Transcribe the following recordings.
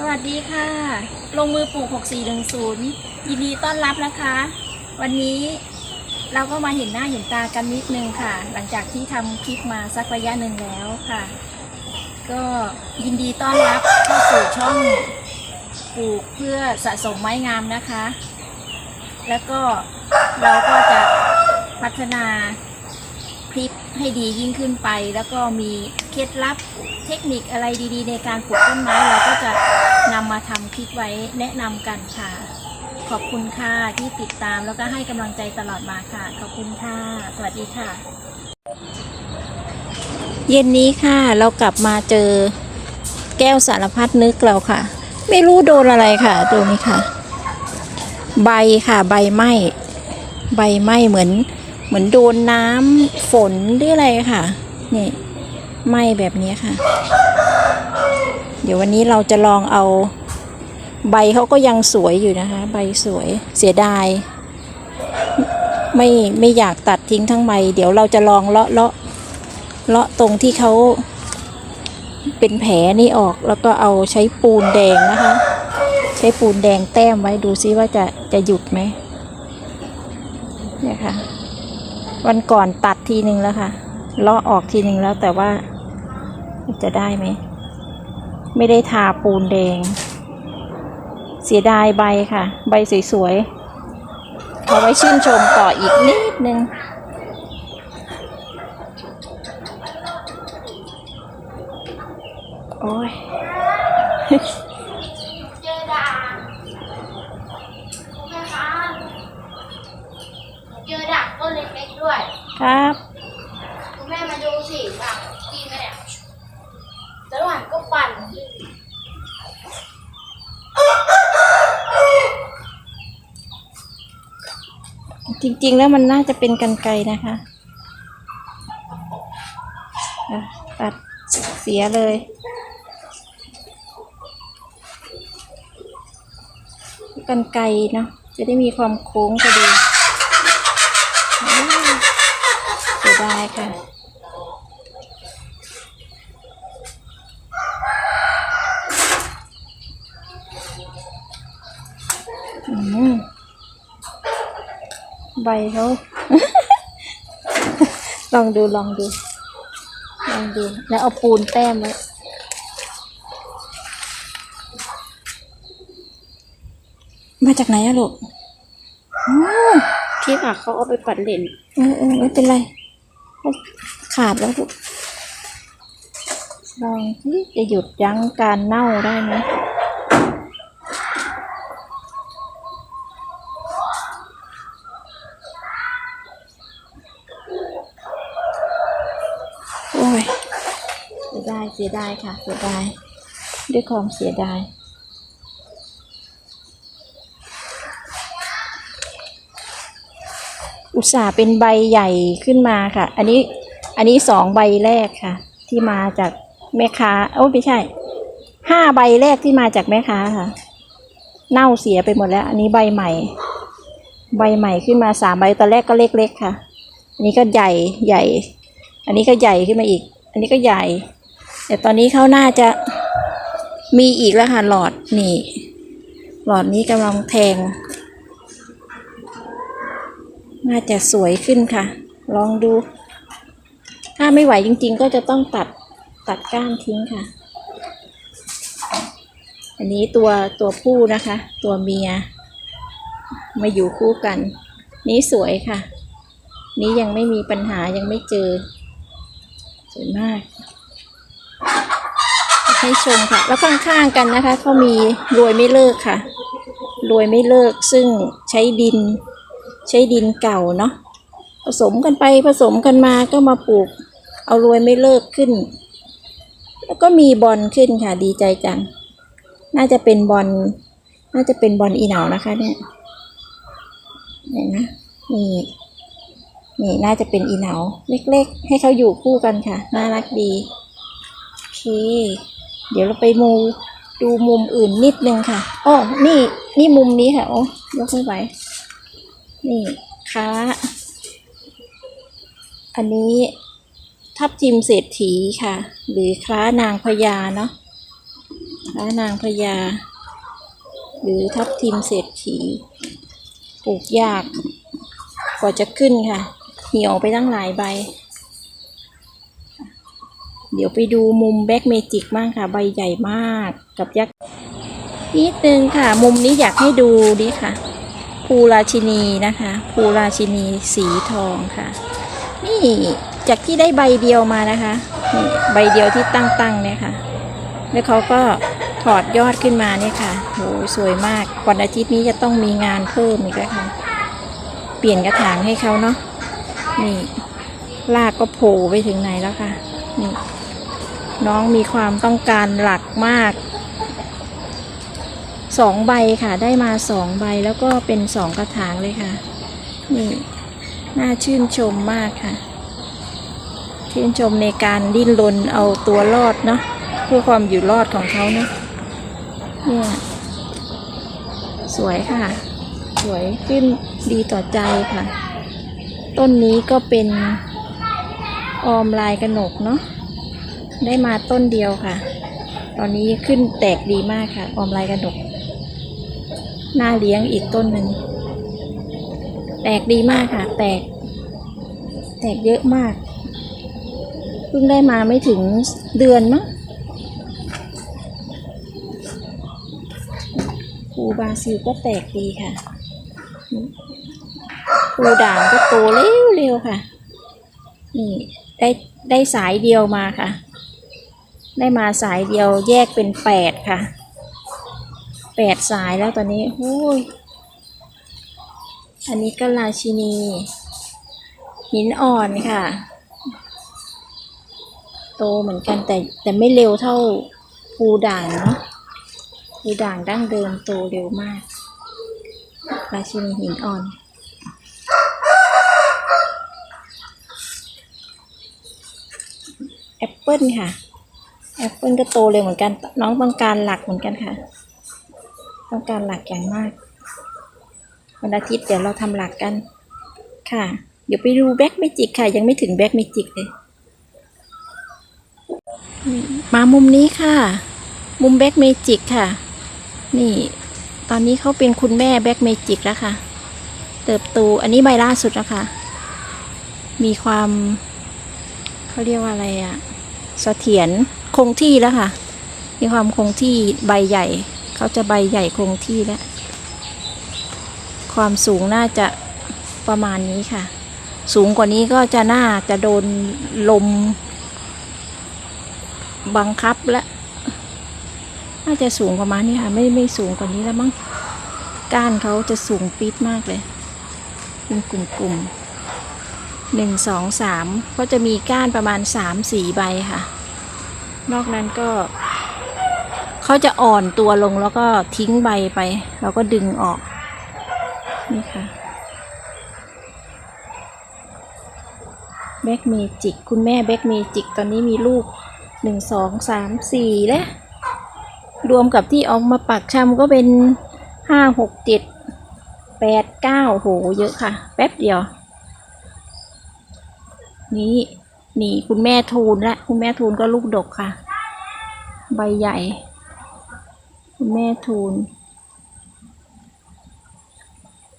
สวัสดีค่ะ ลงมือปลูก 6410 ยินดีต้อนรับนะคะ วันนี้เราก็มาเห็นหน้าเห็นตากันนิดนึงค่ะ หลังจากที่ทำคลิปมาสักระยะหนึ่งแล้วค่ะ ก็ยินดีต้อนรับเข้าสู่ช่องปลูกเพื่อสะสมไม้งามนะคะ แล้วก็เราก็จะพัฒนาคลิปให้ดียิ่งขึ้นไป แล้วก็มีเคล็ดลับเทคนิคอะไรดีๆ ในการปลูกต้นไม้เราก็จะ นำมาทำคลิปไว้แนะนำกันค่ะ ขอบคุณค่ะที่ติดตามแล้วก็ให้กำลังใจตลอดมาค่ะ ขอบคุณค่ะ สวัสดีค่ะ เย็นนี้ค่ะ เรากลับมาเจอแก้วสารพัดนึกเราค่ะ ไม่รู้โดนอะไรค่ะดูนี่ค่ะ ใบค่ะใบไหมใบไหมเหมือน เหมือนโดนน้ำฝนหรืออะไรค่ะ นี่ไหมแบบนี้ค่ะ ดี๋ยววันนี้เราจะลองเอาใบเขาก็ยังสวยอยู่นะคะ ใบสวยเสียดาย ไม่ไม่อยากตัดทิ้งทั้งใบ เดี๋ยวเราจะลองเลาะเลาะเลาะตรงที่เขาเป็นแผลนี่ออกแล้วก็เอาใช้ปูนแดงนะคะ ใช้ปูนแดงแต้มไว้ดูซิว่าจะจะหยุดไหมเนี่ยค่ะ วันก่อนตัดทีหนึ่งแล้วค่ะเลาะออกทีหนึ่งแล้วแต่ว่าจะได้ไหม ไม่ได้ทาปูนแดง เสียดายใบค่ะ ใบสวยๆเอาไว้ชื่นชมต่ออีกนิดนึงโอ้ย เจอด่างคุณแม่คะเจอด่างต้นเล็กๆด้วย ครับ คุณแม่มาดูสิด่างจริงไหมเนี่ยแล้วหวานก็ปั่น จริง ๆ แล้วมันน่าจะเป็นกันไกนะคะตัดเสียเลย กันไกเนาะจะได้มีความโค้งพอดีเสียดายค่ะ อืม ใบเขา ลองดูลองดู ลองดู แล้วเอาปูนแต้มไว้มาจากไหนอะลูกอ๋อที่ผักเขาเอาไปปัดเล่นเออเออไม่เป็นไรเขาขาดแล้วลูกลองที่จะหยุดยั้งการเน่าได้ไหม โอ้ยเสียดายเสียดายค่ะ เสียดาย ด้วยความเสียดาย อุตส่าห์เป็นใบใหญ่ขึ้นมาค่ะ อันนี้อันนี้สองใบแรกค่ะ ที่มาจากแม่ค้าโอ้ไม่ใช่ห้าใบแรกที่มาจากแม่ค้าค่ะ เน่าเสียไปหมดแล้ว อันนี้ใบใหม่ ใบใหม่ขึ้นมาสามใบตอนแรกก็เล็กๆค่ะ อันนี้ก็ใหญ่ใหญ่ อันนี้ก็ใหญ่ขึ้นมาอีก อันนี้ก็ใหญ่ แต่ตอนนี้เขาน่าจะมีอีกแล้วค่ะหลอดนี่ หลอดนี้กำลังแทง น่าจะสวยขึ้นค่ะ ลองดู ถ้าไม่ไหวจริงๆ ก็จะต้องตัดตัดก้านทิ้งค่ะ อันนี้ตัวตัวผู้นะคะ ตัวเมีย มาอยู่คู่กัน นี้สวยค่ะ นี้ยังไม่มีปัญหายังไม่เจอ สวยมาก ให้ชมค่ะ แล้วข้างๆกันนะคะเขามีรวยไม่เลิกค่ะรวยไม่เลิกซึ่งใช้ดิน ใช้ดินเก่าเนาะผสมกันไปผสมกันมาก็มาปลูก เอารวยไม่เลิกขึ้น แล้วก็มีบอลขึ้นค่ะดีใจจัง น่าจะเป็นบอลน่าจะเป็นบอลอีเหนานะคะเนี่ยเห็นนะนี่นี่น่าจะเป็นอีเหนาเล็กๆ ให้เขาอยู่คู่กันค่ะ น่ารักดี โอเค เดี๋ยวเราไปมูดูมุมอื่นนิดนึงค่ะอ้อนี่นี่มุมนี้ค่ะ โอ้ยกไม่ไหวนี่ค้า อันนี้ทับทิมเศรษฐีค่ะ หรือค้านางพญาเนาะพระนางพญา หรือทับทิมเศรษฐีปลูกยาก กว่าจะขึ้นค่ะ เหี่ยวไปตั้งหลายใบ เดี๋ยวไปดูมุมแบ็กเมจิกบ้างค่ะ ใบใหญ่มากกับยักษ์นิดนึงค่ะ มุมนี้อยากให้ดูดิค่ะ ภูราชินีนะคะ ภูราชินีสีทองค่ะ นี่จากที่ได้ใบเดียวมานะคะนี่ใบเดียวที่ตั้งๆเนี่ยค่ะ แล้วเขาก็ถอดยอดขึ้นมาเนี่ยค่ะโหสวยมากวันอาทิตย์นี้จะต้องมีงานเพิ่มอีกแล้วค่ะ เปลี่ยนกระถางให้เขาเนาะนี่รากก็โผล่ไปถึงไหนแล้วค่ะนี่ น้องมีความต้องการหลักมากสองใบค่ะ ได้มาสองใบแล้วก็เป็นสองกระถางเลยค่ะ นี่น่าชื่นชมมากค่ะ ชื่นชมในการดิ้นรนเอาตัวรอดเนาะเพื่อความอยู่รอดของเขาเนาะเนี่ยสวยค่ะ สวยขึ้นดีต่อใจค่ะ ต้นนี้ก็เป็นออมลายกระหนกเนาะ ได้มาต้นเดียวค่ะ ตอนนี้ขึ้นแตกดีมากค่ะ ออมลายกระหนกน่าเลี้ยงอีกต้นหนึ่ง แตกดีมากค่ะ แตก แตกเยอะมาก เพิ่งได้มาไม่ถึงเดือนมั้งปูบาซิลก็แตกดีค่ะปูด่างก็โตเร็วๆค่ะ นี่ได้ได้สายเดียวมาค่ะ ได้มาสายเดียวแยกเป็นแปดค่ะแปดสายแล้วตอนนี้โอ้ยอันนี้ก็ราชินี หินอ่อนค่ะ โตเหมือนกันแต่แต่ไม่เร็วเท่าภูด่างเนาะภูด่างดั้งเดิมโตเร็วมาก ราชินีหินอ่อนแอปเปิลค่ะ แอปเปิลก็โตเร็วเหมือนกัน น้องต้องการหลักเหมือนกันค่ะ ต้องการหลักอย่างมาก วันอาทิตย์เดี๋ยวเราทำหลักกัน ค่ะ เดี๋ยวไปดูแบ็กเมจิกค่ะ ยังไม่ถึงแบ็กเมจิกเลย มามุมนี้ค่ะ มุมแบ็กเมจิกค่ะ นี่ ตอนนี้เขาเป็นคุณแม่แบ็กเมจิกแล้วค่ะ เติบโต อันนี้ใบล่าสุดแล้วค่ะ มีความ เขาเรียกว่าอะไรอะเสถียร คงที่แล้วค่ะ มีความคงที่ใบใหญ่ เขาจะใบใหญ่คงที่แล้ว ความสูงน่าจะประมาณนี้ค่ะ สูงกว่านี้ก็จะน่าจะโดนลม บังคับและ น่าจะสูงประมาณนี้ค่ะ ไม่ไม่สูงกว่านี้แล้วมั้ง ก้านเขาจะสูงปีดมากเลย เป็นกลุ่มๆหนึ่งสองสามก็จะมีก้านประมาณสามสี่ใบค่ะ นอกนั้นก็ เขาจะอ่อนตัวลงแล้วก็ทิ้งใบไป เราก็ดึงออก นี่ค่ะแบ็กเมจิก คุณแม่แบ็กเมจิก ตอนนี้มีลูกหนึ่งสองสามสี่แล้วรวมกับที่ออกมาปักชำก็เป็นห้าหกเจ็ดแปดเก้าโห เยอะค่ะ แป๊บเดียว นี่ นี่คุณแม่ทูลและคุณแม่ทูลก็ลูกดกค่ะ ใบใหญ่ คุณแม่ทูล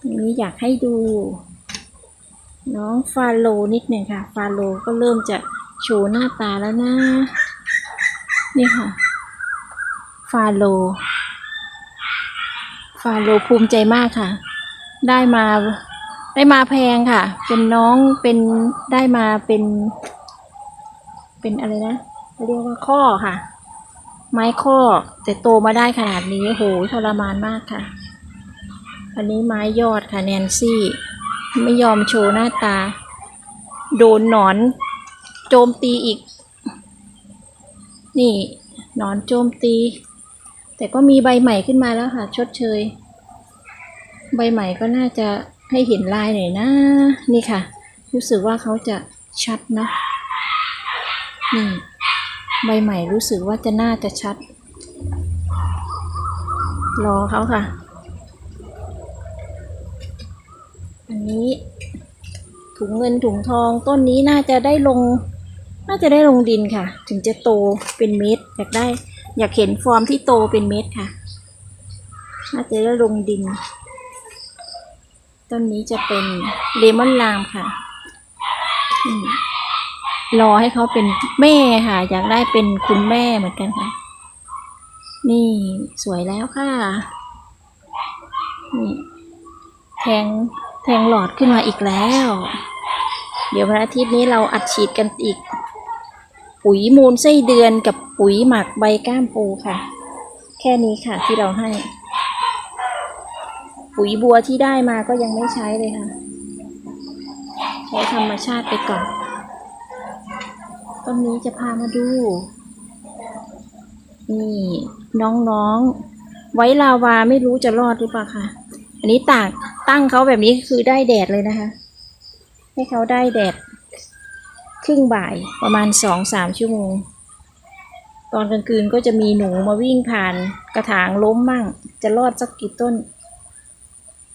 อันนี้อยากให้ดู น้องฟาโลนิดหนึ่งค่ะ ฟาโลก็เริ่มจะโชว์หน้าตาแล้วนะ นี่ค่ะ ฟาโล ฟาโลภูมิใจมากค่ะ ได้มาได้มาแพงค่ะ เป็นน้องเป็นได้มาเป็น เป็นอะไรนะเขาเรียกว่าข้อค่ะ ไม้ข้อแต่โตมาได้ขนาดนี้โหทรมานมากค่ะ อันนี้ไม้ยอดค่ะแนนซี่ ไม่ยอมโชว์หน้าตา โดนหนอน โจมตีอีก นี่หนอนโจมตี แต่ก็มีใบใหม่ขึ้นมาแล้วค่ะ ชดเชย ใบใหม่ก็น่าจะให้เห็นลายหน่อยนะ นี่ค่ะ รู้สึกว่าเขาจะชัดนะ นี่ใบใหม่รู้สึกว่าจะน่าจะชัด รอเขาค่ะ อันนี้ถุงเงินถุงทองต้นนี้น่าจะได้ลง น่าจะได้ลงดินค่ะ ถึงจะโตเป็นเม็ดอยากได้ อยากเห็นฟอร์มที่โตเป็นเม็ดค่ะ น่าจะได้ลงดิน ต้นนี้จะเป็นเลมอนลามค่ะอืม รอให้เขาเป็นแม่ค่ะ อยากได้เป็นคุณแม่เหมือนกันค่ะ นี่สวยแล้วค่ะ นี่แทงแทงหลอดขึ้นมาอีกแล้ว เดี๋ยววันอาทิตย์นี้เราอัดฉีดกันอีก ปุ๋ยมูลไส้เดือนกับปุ๋ยหมักใบก้ามปูค่ะ แค่นี้ค่ะที่เราให้ ปุ๋ยบัวที่ได้มาก็ยังไม่ใช้เลยค่ะ ใช้ธรรมชาติไปก่อน ต้นนี้จะพามาดู นี่น้องๆ ไว้ลาวาไม่รู้จะรอดหรือเปล่าค่ะอันนี้ตากตั้งเขาแบบนี้คือได้แดดเลยนะคะ ให้เขาได้แดด ครึ่งบ่ายประมาณสองสามชั่วโมง ตอนกลางคืนก็จะมีหนูมาวิ่งผ่านกระถางล้มมั่ง จะรอดสักกี่ต้น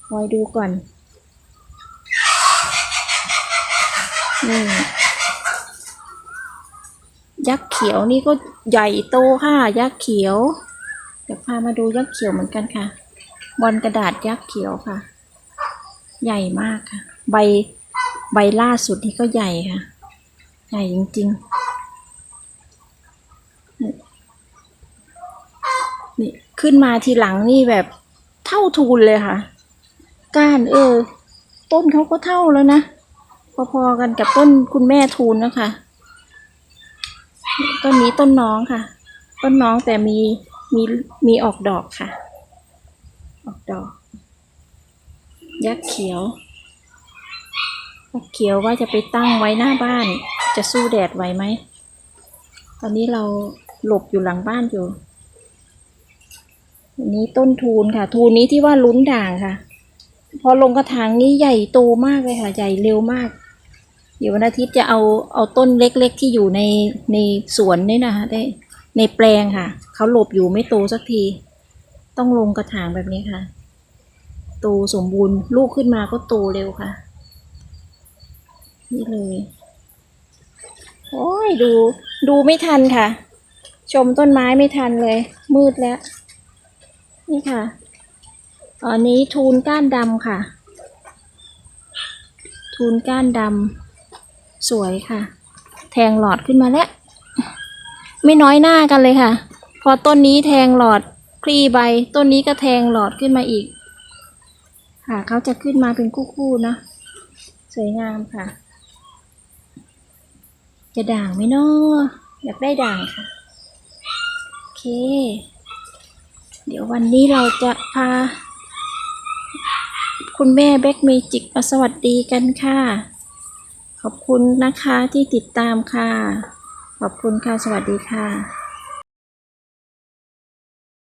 คอยดูก่อน นี่ ยักษ์เขียวนี่ก็ใหญ่โตค่ะยักษ์เขียว เดี๋ยวพามาดูยักษ์เขียวเหมือนกันค่ะ บอลกระดาษยักษ์เขียวค่ะ ใหญ่มากค่ะ ใบใบล่าสุดนี่ก็ใหญ่ค่ะ ใหญ่จริงๆนี่ขึ้นมาทีหลังนี่แบบเท่าทูนเลยค่ะ ก้านเออ ต้นเขาก็เท่าแล้วนะ พอๆกันกับต้นคุณแม่ทูนนะคะ ต้นนี้ต้นน้องค่ะ ต้นน้องแต่มีมีมีออกดอกค่ะ ออกดอก ยักษ์เขียวยักษ์เขียวว่าจะไปตั้งไว้หน้าบ้าน จะสู้แดดไหวไหม ตอนนี้เราหลบอยู่หลังบ้านอยู่อันนี้ต้นทูนค่ะ ทูนนี้ที่ว่าลุ้นด่างค่ะ พอลงกระถางนี้ใหญ่โตมากเลยค่ะ ใหญ่เร็วมาก เดี๋ยววันอาทิตย์จะเอาเอาต้นเล็กๆ ที่อยู่ในในสวนนี่นะคะได้ในแปลงค่ะ เขาหลบอยู่ไม่โตสักที ต้องลงกระถางแบบนี้ค่ะ โตสมบูรณ์ลูกขึ้นมาก็โตเร็วค่ะ นี่เลย โอ้ยดูดูไม่ทันค่ะ ชมต้นไม้ไม่ทันเลย มืดแล้ว นี่ค่ะอันนี้ทูนก้านดำค่ะ ทูนก้านดำ สวยค่ะ แทงหลอดขึ้นมาแล้ว ไม่น้อยหน้ากันเลยค่ะ พอต้นนี้แทงหลอดคลีใบ ต้นนี้ก็แทงหลอดขึ้นมาอีก ค่ะเขาจะขึ้นมาเป็นคู่ๆนะ สวยงามค่ะ จะด่างไหมเนาะอยากได้ด่างค่ะ โอเค เดี๋ยววันนี้เราจะพา คุณแม่แบ็กเมจิกมาสวัสดีกันค่ะ ขอบคุณนะคะที่ติดตามค่ะ ขอบคุณค่ะ สวัสดีค่ะ